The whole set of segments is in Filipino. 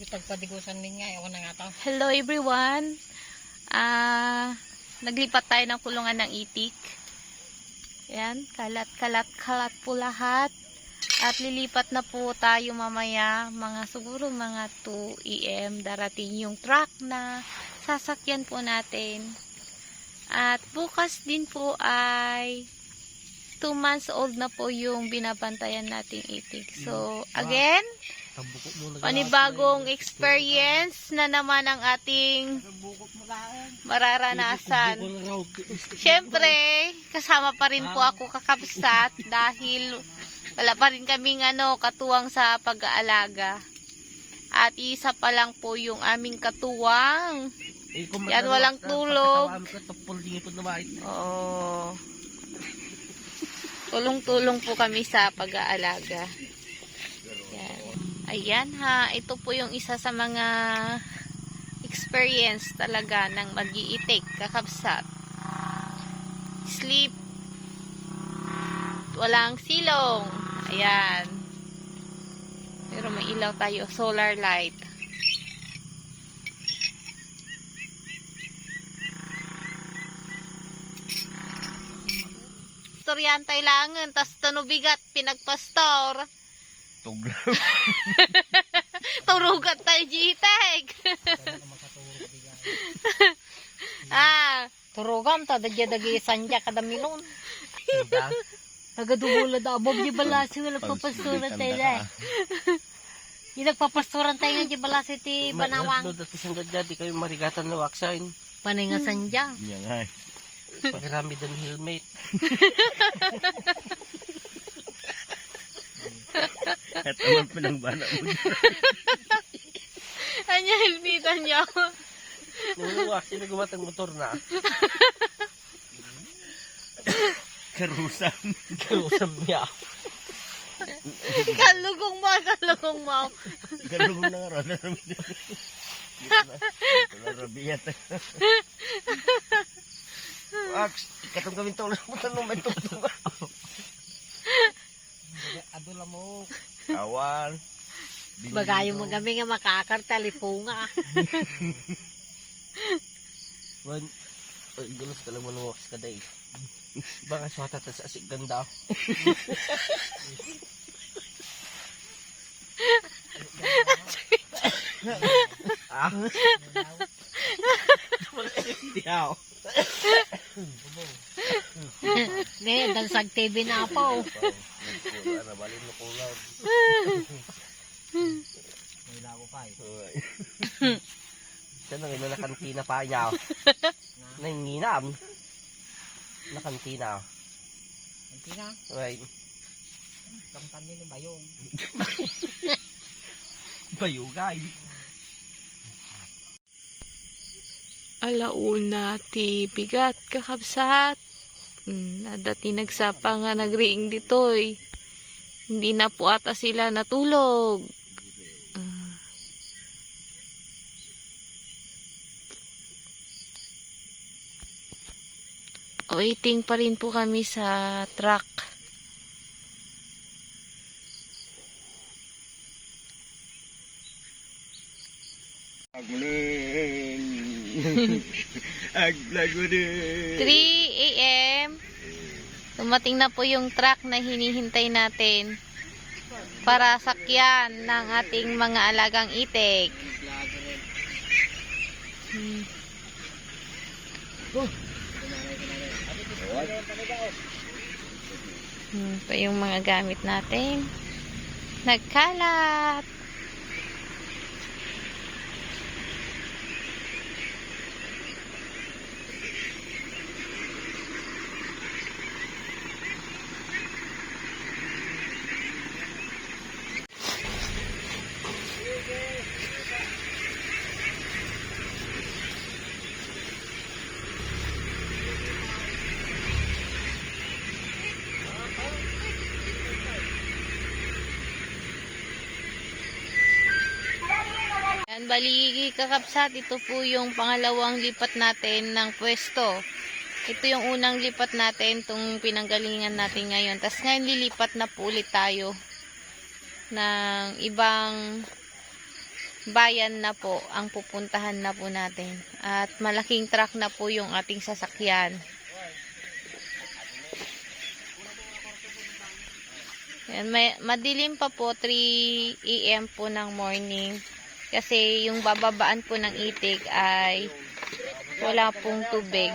Itagpadigusan din nga, ako na nga to. Hello everyone. Ah, naglipat tayo ng kulungan ng itik. Yan, kalat, kalat, kalat po lahat. At lilipat na po tayo mamaya, mga siguro mga 2 AM darating yung truck na sasakyan po natin. At bukas din po ay 2 months old na po yung binabantayan nating itik. So, again, na panibagong experience na naman ang ating mararanasan. Siyempre, kasama pa rin po ako kakabsat dahil wala pa rin kaming ano, katuwang sa pag-aalaga. At isa pa lang po yung aming katuwang. Yan, walang tulog. Oo. Tulong-tulong po kami sa pag-aalaga. Yan. Ayan ha, ito po yung isa sa mga experience talaga ng mag-iitik, kakabsat. Sleep. Walang silong. Ayan. Pero may ilaw tayo, solar light. Turyantay langan, tas tanubigat, pinagpastor. Turugat tayo, jitek. ah, Turugam ta, dadya dagi sanja kada milon. Nagadubula da, abob di balasi, wala papasturan tayo da. Yung nagpapasturan tayo nga di balasi ti banawang. Dati sang gadya, di kayo marigatan na waksain. Panay nga sanja. Yan nga. Pagkarami din helmet. At naman pinangbana mo. anya hilpitan niya. Nung waksin na gumatang motor na. Karusan. Kausap niya. kalugong mo, kalugong mo. Galong na nga na rabiyat. Wax, katong gawin to lang mo tanong may tugtog. Adula mo. Kawan. Bagayo mo kami nga makakarta, lipunga. Wan, ay, gulos ka lang mo ng wax ka day. Baka sa tatas asik ganda. ah? Diyaw. Ne, dansag TV na po. Ano, balin mo kulaw. May labo pa eh. Saan ang ina na kantina pa niya? Nanginginam. Na kantina. Kantina, Right. kamtan ni Bayong. Bayugay. Alauna ti bigat kakabsat. Hmm, dati nagsapa nga nagriing ditoy. Hindi na po ata sila natulog. Ah. Waiting pa rin po kami sa truck. Agulin. Aglagunin. 3 a.m. Dumating na po yung truck na hinihintay natin para sakyan ng ating mga alagang itik. Hmm. Hmm, ito yung mga gamit natin. Nagkalat. Bali kakapsat, ito po yung pangalawang lipat natin ng pwesto. Ito yung unang lipat natin, itong pinanggalingan natin ngayon. Tapos ngayon lilipat na po ulit tayo ng ibang bayan na po ang pupuntahan na po natin. At malaking truck na po yung ating sasakyan. Yan, may, madilim pa po 3 a.m. po ng morning. Kasi yung bababaan po ng itik ay wala pong tubig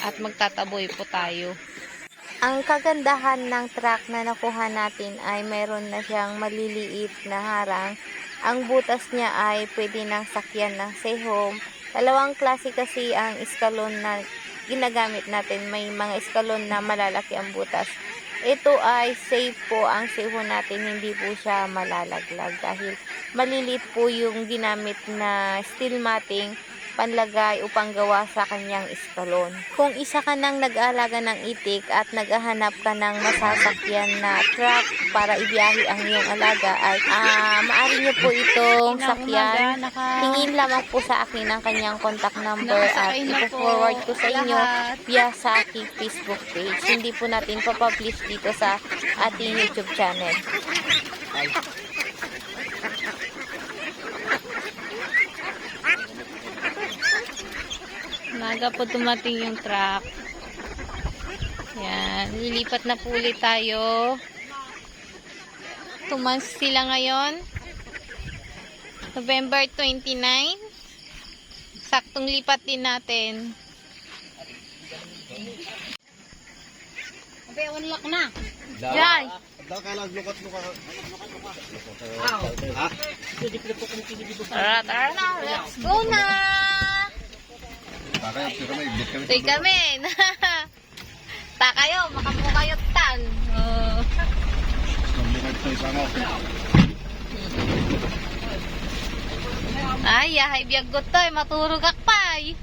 at magtataboy po tayo. Ang kagandahan ng truck na nakuha natin ay mayroon na siyang maliliit na harang. Ang butas niya ay pwede nang sakyan ng sehom. Dalawang klase kasi ang iskalon na ginagamit natin. May mga iskalon na malalaki ang butas. Ito ay safe po. Ang seho natin, hindi po siya malalaglag dahil malilit po yung ginamit na steel matting panlagay upang gawa sa kanyang iskalon. Kung isa ka nang nag-aalaga ng itik at naghahanap ka ng masasakyan na truck para ibiyahe ang iyong alaga ay ah, maaari niyo po itong sakyan. Tingin lamang po sa akin ang kanyang contact number at ipo-forward ko sa inyo via sa aking Facebook page. Hindi po natin papublish dito sa ating YouTube channel. Maga po dumating yung truck. Yan, lilipat na po ulit tayo. Tumans sila ngayon. November 29. Saktong lipat din natin. Abe, unlock na. Jai! Daw ka lang lukat-lukat. Tara, tara na. Let's go na! Yung kami. Ta kayo, makamukayot tan. Oh. Ay, yahay biyag ko to. Maturog akpay.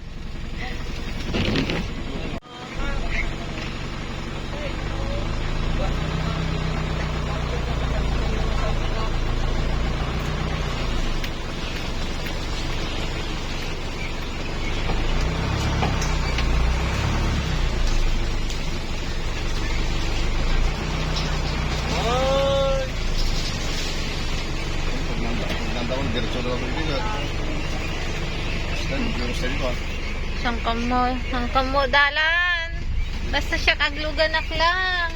Paganda ko, diretso na ako dito. Basta, hindi ko sa dito ah. Saan ka mo? Saan ka mo dalan? Basta siya kagluganak lang.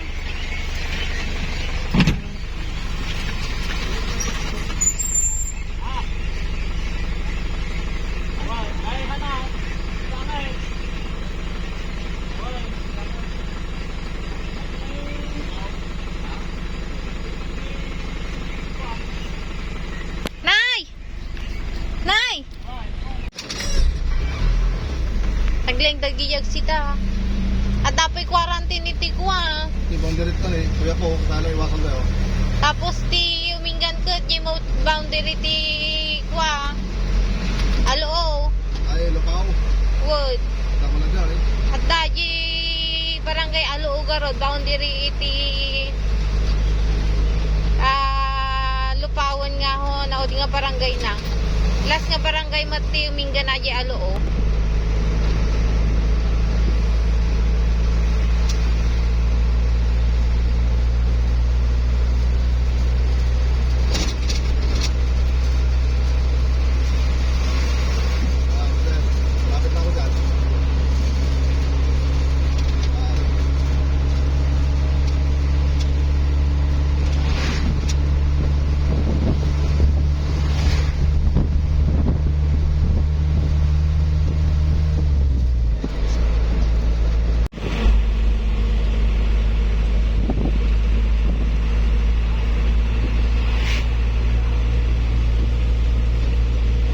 Nay! Nay! Tagling dagiyag sita. At dapat quarantine iti ko ah. Di bang dirito eh. Kuya ko, talo iwasan tayo. Tapos ti uminggan ko di mo boundary ti ko ah. Alo, Ay, lupaw. wood. Tama na dyan eh. At daji barangay Alo Ugarod boundary iti ah lupawan nga ho na o di nga barangay na. Last nga barangay mati uminggan na Alo. Ah, sir. Malapit na ako dyan.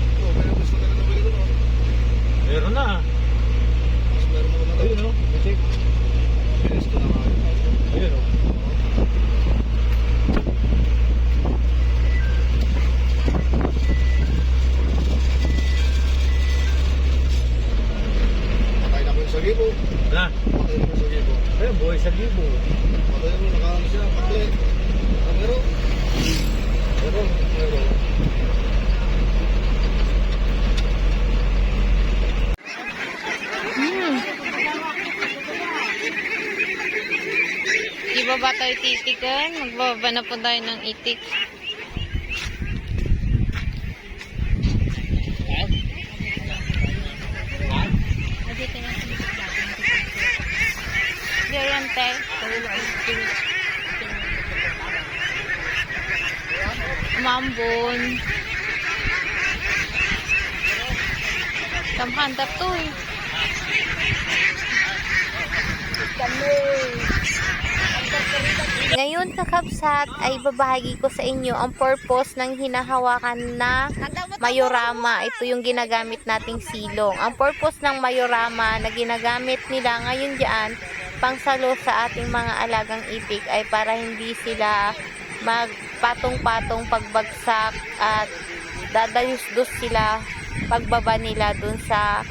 Ah, oh, meron gusto na rin nabili ko, no? Meron na. Mas meron ako na daw. Ayun o. Check. Bilis ko na nga. Ayun Bababa na po tayo ng itik. Diyan tayo. Mambon. Kampanta to eh. Kampanta. Ngayon kakabsat ay babahagi ko sa inyo ang purpose ng hinahawakan na mayorama. Ito yung ginagamit nating silong. Ang purpose ng mayorama na ginagamit nila ngayon dyan pangsalo sa ating mga alagang itik ay para hindi sila magpatong-patong pagbagsak at dadayus-dus sila pagbaba nila dun sa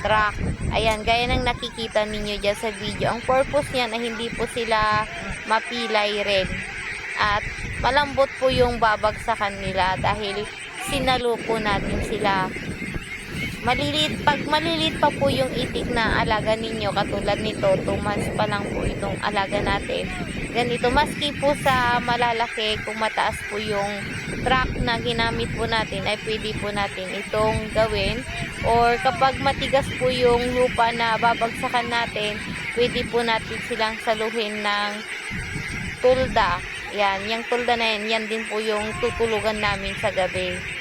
truck. Ayan, gaya ng nakikita ninyo dyan sa video. Ang purpose niyan ay hindi po sila mapilay rin. At malambot po yung babagsakan nila dahil sinalo po natin sila. Maliliit, pag maliliit pa po yung itik na alaga ninyo, katulad nito, 2 months pa lang po itong alaga natin. Ganito, maski po sa malalaki, kung mataas po yung truck na ginamit po natin, ay pwede po natin itong gawin. Or kapag matigas po yung lupa na babagsakan natin, pwede po natin silang saluhin ng tulda. Yan, yung tulda na yan, yan din po yung tutulugan namin sa gabi.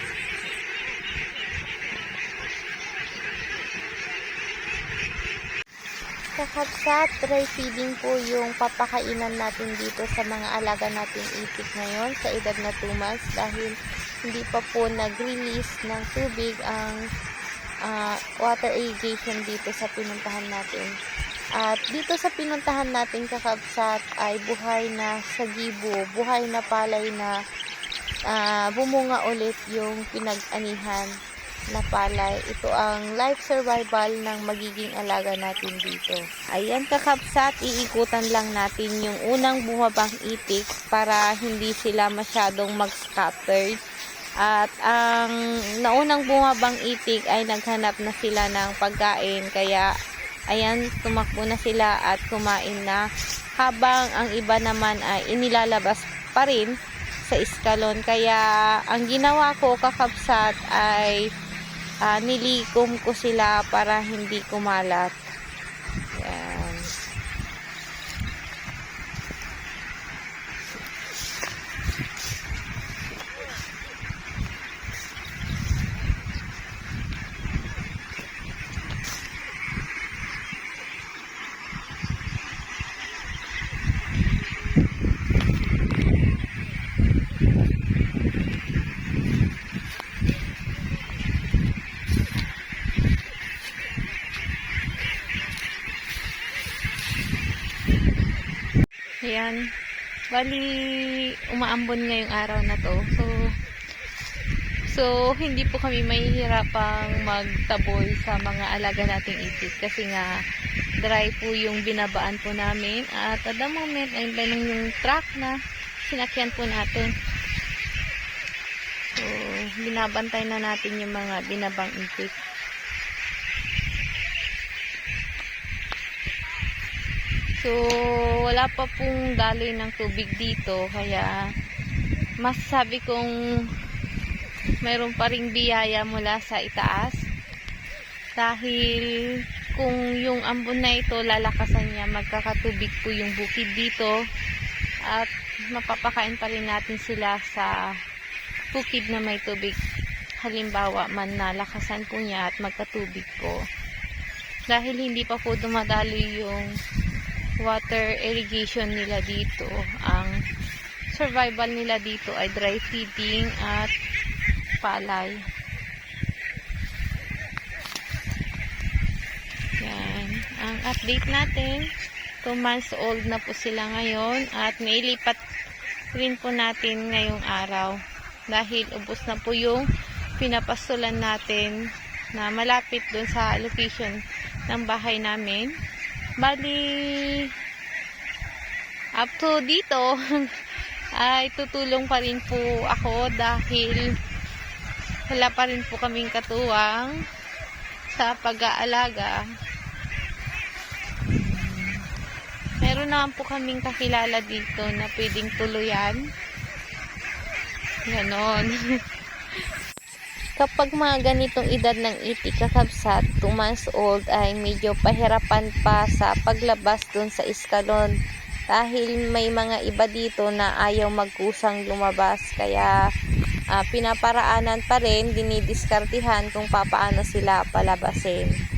Kakabsat, dry feeding po yung papakainan natin dito sa mga alaga natin itik ngayon sa edad na 2 months dahil hindi pa po nag-release ng tubig ang ah, water irrigation dito sa pinuntahan natin. At dito sa pinuntahan natin kakabsat ay buhay na sagibo, buhay na palay na ah, bumunga ulit yung pinag-anihan na palay. Ito ang life survival ng magiging alaga natin dito. Ayan kakapsat, iikutan lang natin yung unang bumabang itik para hindi sila masyadong mag-scattered. At ang naunang bumabang itik ay naghanap na sila ng pagkain kaya ayan tumakbo na sila at kumain na habang ang iba naman ay inilalabas pa rin sa iskalon. Kaya ang ginawa ko kakapsat ay ah, nilikom ko sila para hindi kumalat. Ayan. Bali, umaambon ngayong araw na to. So, so hindi po kami mahihirapang magtaboy sa mga alaga nating itik kasi nga dry po yung binabaan po namin at at the moment ay lang yung truck na sinakyan po natin. So, binabantay na natin yung mga binabang itik. So, wala pa pong daloy ng tubig dito. Kaya, masasabi kong mayroon pa ring biyaya mula sa itaas. Dahil, kung yung ambon na ito, lalakasan niya, magkakatubig po yung bukid dito. At, mapapakain pa rin natin sila sa bukid na may tubig. Halimbawa, man nalakasan po niya at magkatubig po. Dahil hindi pa po dumadaloy yung water irrigation nila dito. Ang survival nila dito ay dry feeding at palay. Yan. Ang update natin, 2 months old na po sila ngayon at nailipat rin po natin ngayong araw dahil ubos na po yung pinapastulan natin na malapit dun sa location ng bahay namin. Bali, up to dito, ay tutulong pa rin po ako dahil wala pa rin po kaming katuwang sa pag-aalaga. Meron naman po kaming kakilala dito na pwedeng tuluyan. Ganon. Kapag mga ganitong edad ng itik kakabsat, 2 months old ay medyo pahirapan pa sa paglabas dun sa iskalon. Dahil may mga iba dito na ayaw magkusang lumabas. Kaya ah, pinaparaanan pa rin, dinidiskartihan kung papaano sila palabasin.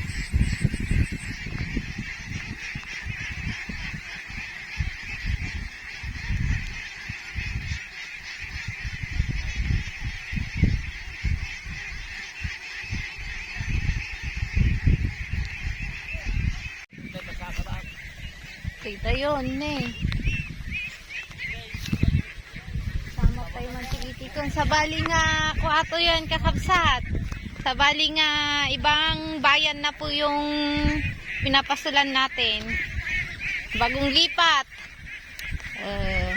Kita yun, eh. Sama tayo mantikitikon. Sa bali nga, kuato yan, kakabsat. Sa nga, ibang bayan na po yung pinapasulan natin. Bagong lipat. Eh,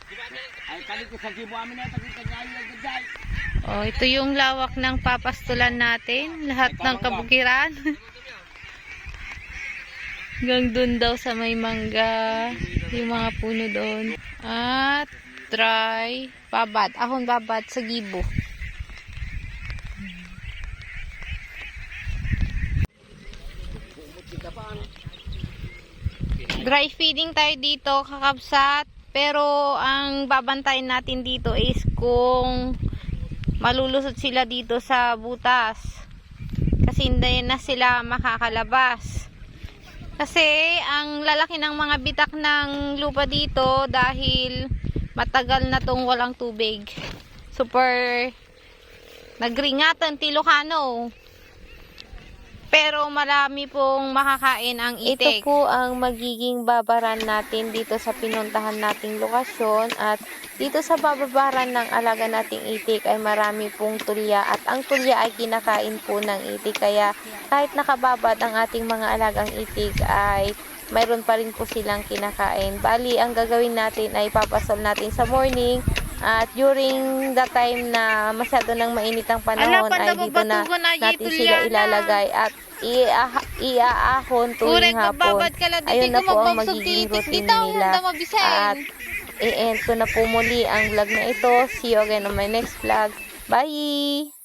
Ay, kali ko sa gibo amin na pagkita niya yung gaday. Oh, ito yung lawak ng papastulan natin. Lahat ng kabukiran. Hanggang dun daw sa may mangga. Yung mga puno doon. At try babad. Ahon babad sa gibo. Dry feeding tayo dito, kakabsat. Pero ang babantayin natin dito is kung malulusot sila dito sa butas. Kasi hindi na sila makakalabas. Kasi ang lalaki ng mga bitak ng lupa dito dahil matagal na tong walang tubig. Super nagringatan Tilocano. Pero marami pong makakain ang itik. Ito po ang magiging babaran natin dito sa pinuntahan nating lokasyon at dito sa bababaran ng alaga nating itik ay marami pong tulya at ang tulya ay kinakain po ng itik kaya kahit nakababad ang ating mga alagang itik ay mayroon pa rin po silang kinakain. Bali, ang gagawin natin ay papasol natin sa morning at during the time na masyado nang mainit ang panahon ay dito na natin sila ilalagay at ia- iaahon tuwing hapon. Ayun na po ang magiging routine nila. At i-end ko na po muli ang vlog na ito. See you again on my next vlog. Bye!